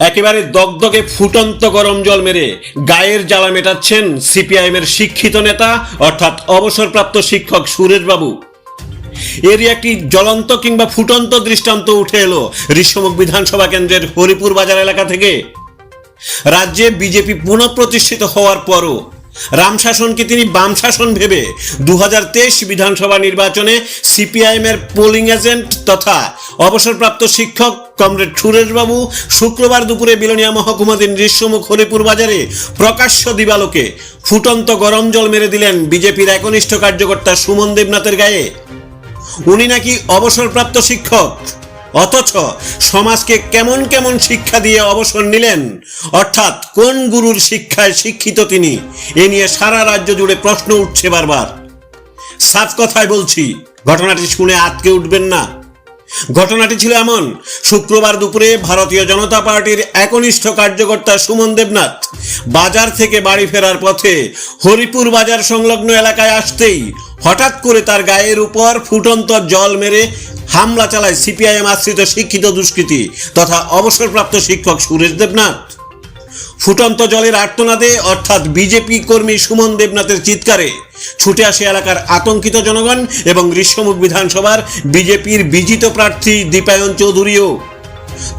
একেবারে দগদগে ফুটন্ত গরম জল মেরে গায়ের জ্বালা মেটাচ্ছেন সিপিআইএম এর শিক্ষিত নেতা, অর্থাৎ অবসরপ্রাপ্ত শিক্ষক সুরেশবাবু। এরই একটি জ্বলন্ত কিংবা ফুটন্ত দৃষ্টান্ত উঠে এলো ঋষ্যমুখ বিধানসভা কেন্দ্রের হরিপুর বাজার এলাকা থেকে। রাজ্যে বিজেপি পুনঃপ্রতিষ্ঠিত হওয়ার পরও রাম শাসনকে তিনি বাম শাসন ভেবে দু হাজার তেইশ বিধানসভা নির্বাচনে সিপিআইএম এর পোলিং এজেন্ট তথা অবসরপ্রাপ্ত শিক্ষক কমরেড সুরেশবাবু শুক্রবার দুপুরে বিলনিয়া মহকুমাধীন ঋষ্যমুখ হরিপুর বাজারে প্রকাশ্য দিবালোকে ফুটন্ত গরম জল মেরে দিলেন বিজেপির একনিষ্ঠ কার্যকর্তা সুমন দেবনাথের গায়ে। উনি নাকি অবসরপ্রাপ্ত শিক্ষক। অথচ সমাজকে কেমন কেমন শিক্ষা দিয়ে অবসর নিলেন, অর্থাৎ কোন গুরুর শিক্ষায় শিক্ষিত তিনি, এ নিয়ে সারা রাজ্য জুড়ে প্রশ্ন উঠছে বারবার। সাত কথায় বলছি, ঘটনাটি শুনে আটকে উঠবেন না। ঘটনাটি ছিল এমন। শুক্রবার দুপুরে ভারতীয় জনতা পার্টির একনিষ্ঠ কার্যকর্তা সুমন দেবনাথ বাজার থেকে বাড়ি ফেরার পথে হরিপুর বাজার সংলগ্ন এলাকায় আসতেই হঠাৎ করে তার গায়ের উপর ফুটন্ত জল মেরে হামলা চালায় সিপিআইএম আশ্রিত শিক্ষিত দুষ্কৃতী তথা অবসরপ্রাপ্ত শিক্ষক সুরেশ দেবনাথ। ফুটন্ত জলের আর্তনাদে, অর্থাৎ বিজেপি কর্মী সুমন দেবনাথের চিৎকারে, ছুটে আসে এলাকার আতঙ্কিত জনগণ এবং গ্রীষ্মমুখ বিধানসভার বিজেপির বিজিত প্রার্থী দীপায়ন চৌধুরীও।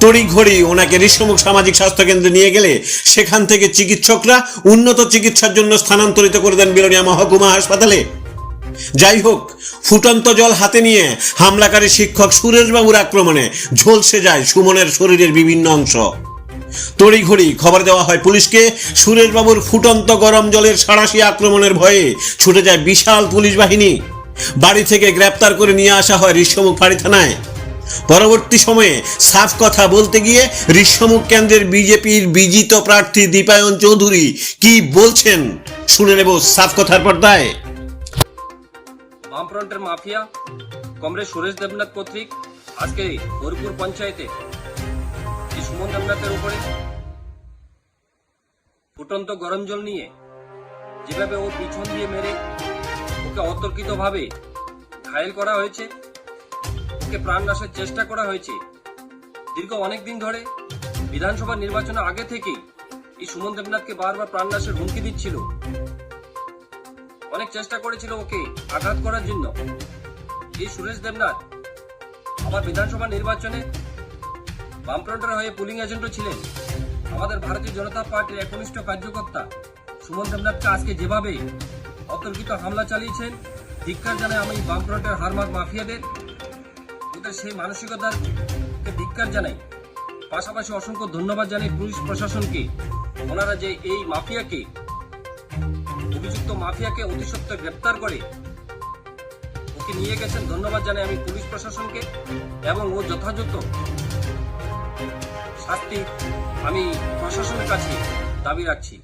তড়িঘড়ি ওনাকে ঋষ্যমুখ সামাজিক স্বাস্থ্য কেন্দ্রে নিয়ে গেলে সেখান থেকে চিকিৎসকরা উন্নত চিকিৎসার জন্য স্থানান্তরিত করে দেন বিলোনিয়া মহকুমা হাসপাতালে। যাই হোক, ফুটন্ত জল হাতে নিয়ে হামলাকারী শিক্ষক সুরেশবাবুর আক্রমণে ঝলসে যায় সুমনের শরীরের বিভিন্ন অংশ। তড়িঘড়ি খবর দেওয়া হয় পুলিশকে। সুরেশবাবুর ফুটন্ত গরম জলের সাড়াশি আক্রমণের ভয়ে ছুটে যায় বিশাল পুলিশ বাহিনী। বাড়ি থেকে গ্রেপ্তার করে নিয়ে আসা হয় ঋষ্যমুখ ফাঁড়ি থানায়। পরবর্তী সময়ে সাফ কথা বলতে গিয়ে ঋষ্যমুখ কেন্দ্রের বিজেপির বিজিত প্রার্থী দীপায়ন চৌধুরী কি বলছেন? শুনে নেব সাফ কথার পর্দায়। বামফ্রন্টের মাফিয়া কমরেড সুরেশ দেবনাথ কর্তৃক আজকে হরিপুর পঞ্চায়েতে এই সুমন দেবনাথের উপরে? ফুটন্ত গরম জল নিয়ে যেভাবে ও পিছন দিয়ে মেরে ওকে অতর্কিত ভাবে ঘায়েল করা হয়েছে, ওকে প্রাণ নাশের চেষ্টা করা হয়েছে, দীর্ঘ অনেক দিন ধরে বিধানসভা নির্বাচনের আগে থেকেই এই সুমন দেবনাথকে বারবার প্রাণ নাশের হুমকি দিচ্ছিল। অনেক চেষ্টা করেছিল ওকে আঘাত করার জন্য। এই সুরেশ দেবনাথ আবার বিধানসভা নির্বাচনে বামফ্রন্টের হয়ে পুলিং এজেন্টও ছিলেন। আমাদের ভারতীয় জনতা পার্টির একনিষ্ঠ কার্যকর্তা সুমন দেবনাথকে আজকে যেভাবে অতর্কিত হামলা চালিয়েছেন ধিক্ষার জানাই আমি বামফ্রন্টের হারমার মাফিয়াদের। ওদের সেই মানসিকতার ধিক্কার জানাই। পাশাপাশি অসংখ্য ধন্যবাদ জানাই পুলিশ প্রশাসনকে। ওনারা যে এই মাফিয়াকে, অভিযুক্ত মাফিয়াকে অতি সত্ত্বর গ্রেপ্তার করে, ওকে নিয়ে গেছেন, ধন্যবাদ জানাই আমি পুলিশ প্রশাসনকে। এবং ও যথাযথ শাস্তি আমি প্রশাসনের কাছে দাবি রাখছি।